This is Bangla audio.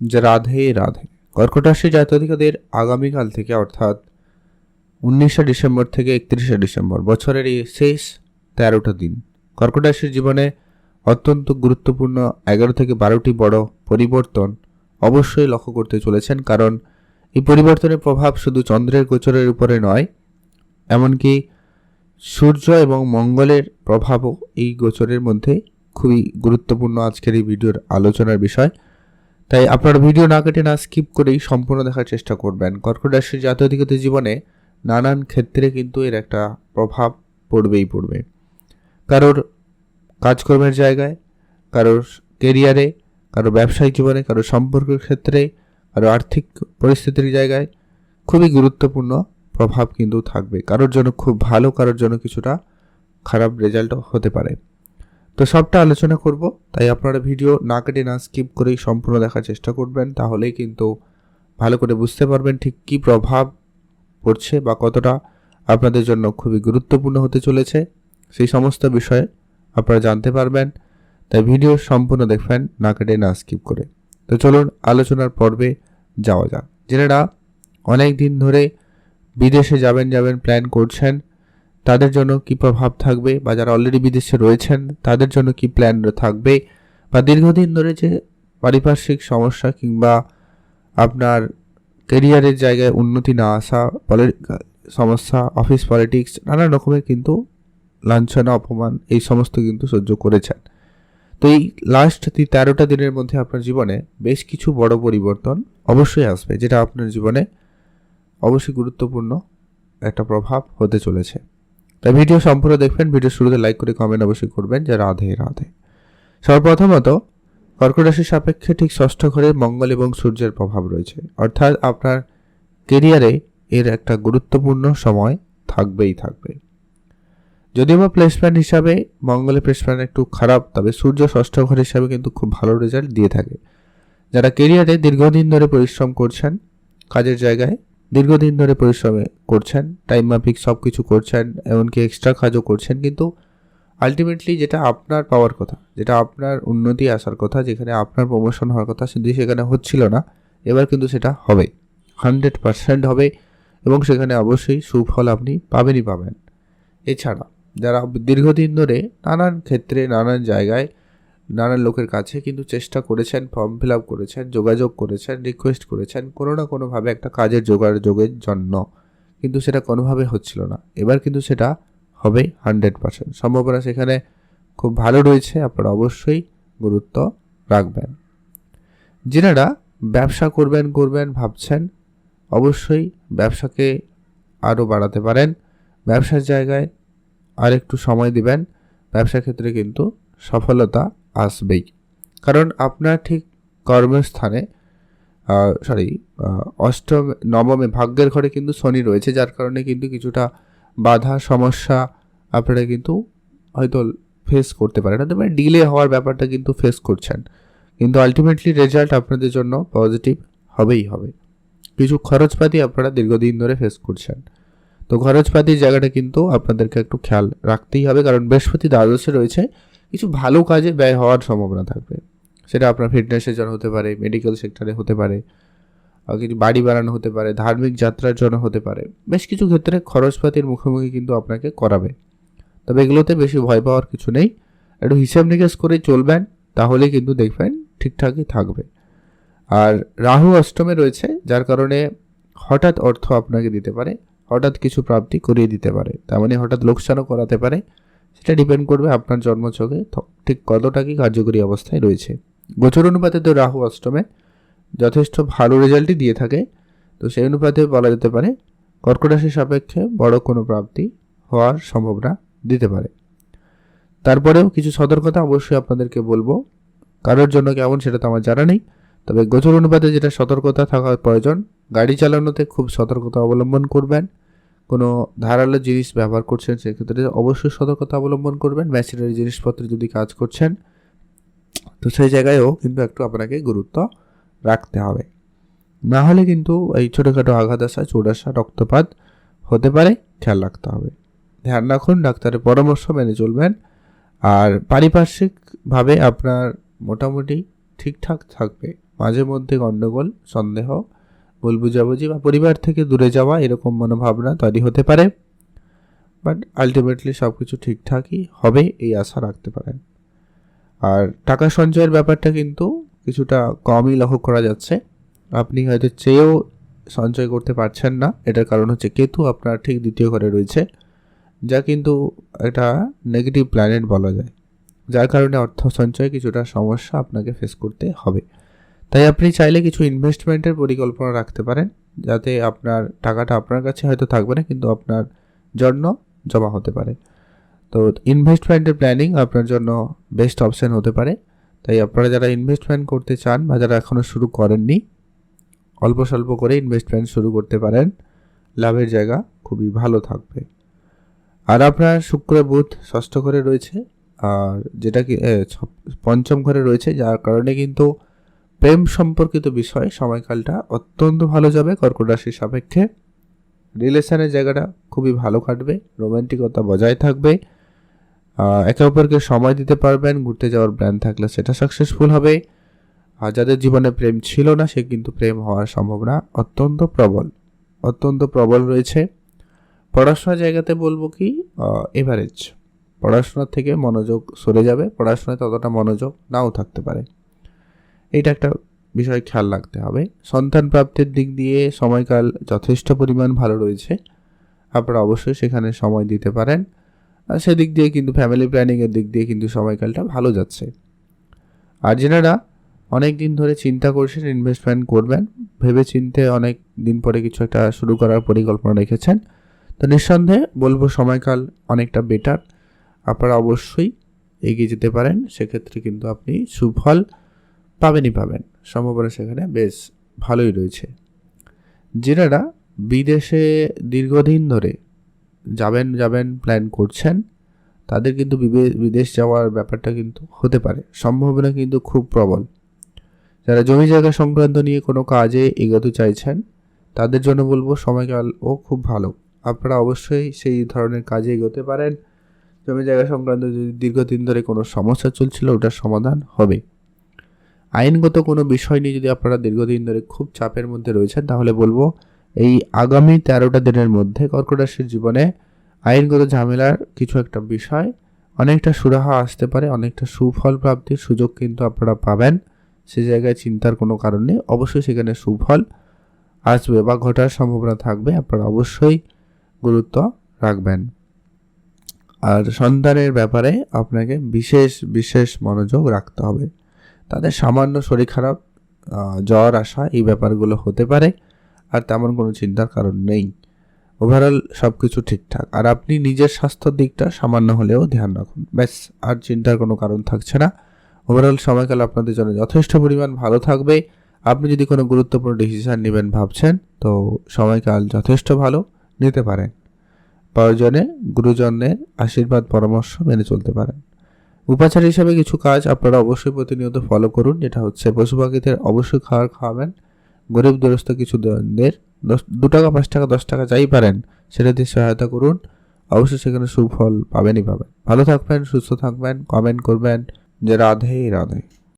যে রাধে রাধে। কর্কট রাশি জাতকদের আগামীকাল থেকে, অর্থাৎ উনিশে ডিসেম্বর থেকে একত্রিশে ডিসেম্বর, বছরের এই শেষ তেরোটা দিন। কর্কট রাশির জীবনে অত্যন্ত গুরুত্বপূর্ণ এগারো থেকে বারোটি বড় পরিবর্তন অবশ্যই লক্ষ্য করতে চলেছেন, কারণ এই পরিবর্তনের প্রভাব শুধু চন্দ্রের গোচরের উপরে নয়, এমনকি সূর্য এবং মঙ্গলের প্রভাবও এই গোচরের মধ্যে খুবই গুরুত্বপূর্ণ আজকের এই ভিডিওর আলোচনার বিষয়। তাই আপনার ভিডিও না কেটে না স্কিপ করেই সম্পূর্ণ দেখার চেষ্টা করবেন। কর্কট রাশির জাতীয়দিগত জীবনে নানান ক্ষেত্রে কিন্তু এর একটা প্রভাব পড়বেই পড়বে। কারোর কাজকর্মের জায়গায়, কারোর কেরিয়ারে কারও ব্যবসায়িক জীবনে কারও সম্পর্কের ক্ষেত্রে কারও আর্থিক পরিস্থিতির জায়গায় খুবই গুরুত্বপূর্ণ প্রভাব কিন্তু থাকবে। কারোর জন্য খুব ভালো, কারোর জন্য কিছুটা খারাপ রেজাল্টও হতে পারে। তো সবটা আলোচনা করব, তাই আপনারা ভিডিও না কেটে না স্কিপ করেই সম্পূর্ণ দেখার চেষ্টা করবেন, তাহলেই কিন্তু ভালো করে বুঝতে পারবেন ঠিক কী প্রভাব পড়ছে বা কতটা আপনাদের জন্য খুবই গুরুত্বপূর্ণ হতে চলেছে। সেই সমস্ত বিষয়ে আপনারা জানতে পারবেন, তাই ভিডিও সম্পূর্ণ দেখবেন, না কেটে না স্কিপ করে। তো চলুন আলোচনার পর্বে যাওয়া যাক। যেনারা অনেক দিন ধরে বিদেশে যাবেন যাবেন প্ল্যান করছেন তাদের জন্য কি প্রভাব থাকবে? বা যারা অলরেডি বিদেশে রয়েছেন, তাদের জন্য কি প্ল্যান থাকবে? বা দীর্ঘদিন ধরে যে পারিপার্শ্বিক সমস্যা কিংবা আপনার কেরিয়ারের জায়গায় উন্নতি না আসা সমস্যা অফিস পলিটিক্স নানা রকমের কিন্তু লাঞ্ছনা, অপমান, এই সমস্ত কিন্তু সহ্য করেছেন। তো এই লাস্ট তেরোটা দিনের মধ্যে আপনার জীবনে বেশ কিছু বড় পরিবর্তন অবশ্যই আসবে, যেটা আপনার জীবনে অবশ্যই গুরুত্বপূর্ণ একটা প্রভাব হতে চলেছে। তাই ভিডিও সম্পূর্ণ দেখবেন ভিডিও শুরুতে লাইক করে কমেন্ট অবশ্যই করবেন, যে রাধে রাধে। সর্বপ্রথমত, কর্কট রাশির সাপেক্ষে ঠিক ষষ্ঠ ঘরে মঙ্গল এবং সূর্যের প্রভাব রয়েছে। অর্থাৎ আপনার কেরিয়ারে এর একটা গুরুত্বপূর্ণ সময় থাকবেই থাকবে। যদিও বা প্লেসমেন্ট হিসাবে মঙ্গলের প্লেসমেন্ট একটু খারাপ, তবে সূর্য ষষ্ঠ ঘর হিসাবে কিন্তু খুব ভালো রেজাল্ট দিয়ে থাকে। যারা কেরিয়ারে দীর্ঘদিন ধরে পরিশ্রম করছেন, কাজের জায়গায় দীর্ঘদিন ধরে পরিশ্রমে করছেন টাইম মাফিক সব কিছু করছেন, এমনকি এক্সট্রা কাজও করছেন, কিন্তু আলটিমেটলি যেটা আপনার পাওয়ার কথা, যেটা আপনার উন্নতি আসার কথা, যেখানে আপনার প্রমোশন হওয়ার কথা কিন্তু সেখানে হচ্ছিল না, এবার কিন্তু সেটা হবে। হান্ড্রেড পারসেন্ট হবে এবং সেখানে অবশ্যই সুফল আপনি পাবেনই পাবেন। এছাড়া, যারা দীর্ঘদিন ধরে নানান ক্ষেত্রে, নানান জায়গায় নানান লোকের কাছে কিন্তু চেষ্টা করেছেন ফর্ম ফিল আপ করেছেন, যোগাযোগ করেছেন রিকোয়েস্ট করেছেন, কোনো না কোনোভাবে একটা কাজের যোগাযোগের জন্য। কিন্তু সেটা কোনোভাবে হচ্ছিল না। এবার কিন্তু সেটা হবে হান্ড্রেড পার্সেন্ট সম্ভাবনা সেখানে খুব ভালো রয়েছে, আপনারা অবশ্যই গুরুত্ব রাখবেন। যেনারা ব্যবসা করবেন করবেন, ভাবছেন, অবশ্যই ব্যবসাকে আরও বাড়াতে পারেন। ব্যবসার জায়গায় আর একটু সময় দিবেন। ব্যবসার ক্ষেত্রে কিন্তু সফলতা আসবেই। কারণ আপনার ঠিক কর্মস্থানে সরি অষ্টম, নবমে ভাগ্যের ঘরে কিন্তু শনি রয়েছে, যার কারণে কিন্তু কিছুটা বাধা, সমস্যা আপনারা কিন্তু হয়তো ফেস করতে পারেন। অথবা ডিলে হওয়ার ব্যাপারটা কিন্তু ফেস করছেন। কিন্তু আলটিমেটলি রেজাল্ট আপনাদের জন্য পজিটিভ হবেই হবে। কিছু খরচপাতি আপনারা দীর্ঘদিন ধরে ফেস করছেন। তো খরচপাতির জায়গাটা কিন্তু আপনাদেরকে একটু খেয়াল রাখতেই হবে, কারণ বৃহস্পতি দ্বাদশে রয়েছে কিছু ভালো কাজে ব্যয় হওয়ার সম্ভাবনা থাকবে। সেটা আপনার ফিটনেসের জন্য হতে পারে মেডিকেল সেক্টরে হতে পারে কিছু বাড়ি বানানো হতে পারে, ধার্মিক যাত্রার জন্য হতে পারে। বেশ কিছু ক্ষেত্রে খরচপাতির মুখোমুখি কিন্তু আপনাকে করাবে। তবে এগুলোতে বেশি ভয় পাওয়ার কিছু নেই। একটু হিসাব নিকাশ করে চলবেন তাহলে কিন্তু দেখবেন ঠিকঠাকই থাকবে। আর রাহু অষ্টমে রয়েছে, যার কারণে হঠাৎ অর্থ আপনাকে দিতে পারে, হঠাৎ কিছু প্রাপ্তি করিয়ে দিতে পারে। তার মানে হঠাৎ লোকসানও করাতে পারে। সেটা ডিপেন্ড করবে আপনার জন্মছকে ঠিক কতটা কি কার্যকরী অবস্থায় রয়েছে। গোচর অনুপাতে তো রাহু অষ্টমে, যথেষ্ট ভালো রেজাল্টই দিয়ে থাকে। তো সেই অনুপাতে বলা যেতে পারে, কর্কট রাশির সাপেক্ষে বড় কোনো প্রাপ্তি হওয়ার সম্ভাবনা দিতে পারে। তারপরেও কিছু সতর্কতা অবশ্যই আপনাদেরকে বলব। কারোর জন্য কেমন সেটা তো আমার জানা নেই। তবে গোচর অনুপাতে যেটা সতর্কতা থাকা প্রয়োজন, গাড়ি চালানোতে খুব সতর্কতা অবলম্বন করবেন। কোনো ধারালো জিনিস ব্যবহার করছেন, সেক্ষেত্রে অবশ্যই সতর্কতা অবলম্বন করবেন। মেশিনারি জিনিসপত্র যদি কাজ করছেন, তো সেই জায়গায়ও কিন্তু একটু আপনাকে গুরুত্ব রাখতে হবে। না হলে কিন্তু এই ছোটোখাটো আঘাত আসা আসা, রক্তপাত হতে পারে, খেয়াল রাখতে হবে। ধ্যান রাখুন, ডাক্তারের পরামর্শ মেনে চলবেন। আর পারিপার্শ্বিকভাবে আপনার মোটামুটি ঠিকঠাক থাকবে। মাঝে মধ্যে গণ্ডগোল, সন্দেহ ভুল বুঝাবুঝি বা পরিবার থেকে দূরে যাওয়া এরকম মনোভাবনা তৈরি হতে পারে। বাট আলটিমেটলি সব কিছু ঠিকঠাকই হবে এই আশা রাখতে পারেন। আর টাকা সঞ্চয়ের ব্যাপারটা কিন্তু কিছুটা কমই লক্ষ্য করা যাচ্ছে। আপনি হয়তো চেয়েও সঞ্চয় করতে পারছেন না। এটার কারণ হচ্ছে কেতু আপনার ঠিক দ্বিতীয় ঘরে রয়েছে, যা কিন্তু একটা নেগেটিভ প্ল্যানেট বলা যায়। যার কারণে অর্থ সঞ্চয়ে কিছুটা সমস্যা আপনাকে ফেস করতে হবে। তাই আপনি চাইলে কিছু ইনভেস্টমেন্টের পরিকল্পনা রাখতে পারেন, যাতে আপনার টাকাটা আপনার কাছে হয়তো থাকবে না, কিন্তু আপনার জন্য জমা হতে পারে। তো ইনভেস্টমেন্টের প্ল্যানিং আপনার জন্য বেস্ট অপশান হতে পারে। তাই আপনারা যারা ইনভেস্টমেন্ট করতে চান বা যারা এখনও শুরু করেননি, অল্প স্বল্প করে ইনভেস্টমেন্ট শুরু করতে পারেন। লাভের জায়গা খুবই ভালো থাকবে। আর আপনার শুক্র, বুধ ষষ্ঠ ঘরে রয়েছে, আর যেটা কি পঞ্চম ঘরে রয়েছে, যার কারণে কিন্তু প্রেম সম্পর্কিত বিষয়, সময়কালটা অত্যন্ত ভালো যাবে, কর্কট রাশির সাপেক্ষে। রিলেশনের জায়গাটা খুবই ভালো কাটবে রোমান্টিকতা বজায় থাকবে। একে অপরকে সময় দিতে পারবেন, ঘুরতে যাওয়ার প্ল্যান থাকলে সেটা সাকসেসফুল হবে। আর যাদের জীবনে প্রেম ছিল না, সে কিন্তু প্রেম হওয়ার সম্ভাবনা অত্যন্ত প্রবল অত্যন্ত প্রবল রয়েছে। পড়াশোনার জায়গাতে বলব কি এভারেজ পড়াশোনার থেকে মনোযোগ সরে যাবে, পড়াশোনায় ততটা মনোযোগ নাও থাকতে পারে। এইটা একটা বিষয় খেয়াল রাখতে হবে। সন্তান প্রাপ্তির দিক দিয়ে সময়কাল যথেষ্ট পরিমাণ ভালো রয়েছে। আপনারা অবশ্যই সেখানে সময় দিতে পারেন। আর সেদিক দিয়ে কিন্তু ফ্যামিলি প্ল্যানিংয়ের দিক দিয়ে কিন্তু সময়কালটা ভালো যাচ্ছে। আর যেনারা অনেক দিন ধরে চিন্তা করছেন ইনভেস্টমেন্ট করবেন ভেবে চিনতে অনেক দিন পরে কিছু একটা শুরু করার পরিকল্পনা রেখেছেন, তো নিঃসন্দেহে বলব সময়কাল অনেকটা বেটার আপনারা অবশ্যই এগিয়ে যেতে পারেন। সেক্ষেত্রে কিন্তু আপনি সুফল পাবেনই পাবেন। সম্ভাবনা সেখানে বেশ ভালোই রয়েছে। যারা বিদেশে দীর্ঘদিন ধরে যাবেন যাবেন প্ল্যান করছেন। তাদের কিন্তু বিদেশ যাওয়ার ব্যাপারটা কিন্তু হতে পারে। সম্ভাবনা কিন্তু খুব প্রবল। যারা জমি জায়গা সংক্রান্ত নিয়ে কোনো কাজে এগোতে চাইছেন, তাদের জন্য বলব সময়কালও খুব ভালো। আপনারা অবশ্যই সেই ধরনের কাজে এগোতে পারেন। জমি জায়গা সংক্রান্ত যদি দীর্ঘদিন ধরে কোনো সমস্যা চলছিল, ওটার সমাধান হবে। আইনগত কোনো বিষয় নিয়ে যদি আপনারা দীর্ঘদিন ধরে খুব চাপের মধ্যে রয়েছেন, তাহলে বলব এই আগামী তেরোটা দিনের মধ্যে কর্কট রাশির জীবনে আইনগত ঝামেলার কিছু একটা বিষয়, অনেকটা সুরাহা আসতে পারে, অনেকটা সুফল প্রাপ্তির সুযোগ কিন্তু আপনারা পাবেন। সে জায়গায় চিন্তার কোনো কারণ নেই, অবশ্যই সেখানে সুফল আসবে বা ঘটার সম্ভাবনা থাকবে, আপনারা অবশ্যই গুরুত্ব রাখবেন। আর সন্তানের ব্যাপারে আপনাকে বিশেষ বিশেষ মনোযোগ রাখতে হবে। তাদের সামান্য শরীর খারাপ জ্বর আসা এই ব্যাপারগুলো হতে পারে, আর তেমন কোনো চিন্তার কারণ নেই। ওভারঅল সব কিছু ঠিকঠাক। আর আপনি নিজের স্বাস্থ্যের দিকটা সামান্য হলেও ধ্যান রাখুন। ব্যাস, আর চিন্তার কোনো কারণ থাকছে না। ওভারঅল সময়কাল আপনাদের জন্য যথেষ্ট পরিমাণ ভালো থাকবে। আপনি যদি কোনো গুরুত্বপূর্ণ ডিসিশান নেবেন ভাবছেন, তো সময়কাল যথেষ্ট ভালো নিতে পারেন। প্রয়োজনে গুরুজনের আশীর্বাদ, পরামর্শ মেনে চলতে পারেন। উপাচার হিসাবে কিছু কাজ আপনারা অবশ্যই প্রতিনিয়ত ফলো করুন, যেটা হচ্ছে পশু পাখিদের অবশ্যই খাবার খাওয়াবেন। গরিব দুরস্থ কিছু দের দশ, দু টাকা, পাঁচ টাকা, দশ টাকা যাই পারেন, সেটা দিয়ে সহায়তা করুন। অবশ্যই সেখানে সুফল পাবেনই পাবেন। ভালো থাকবেন, সুস্থ থাকবেন কমেন্ট করবেন। যে রাধে রাধে।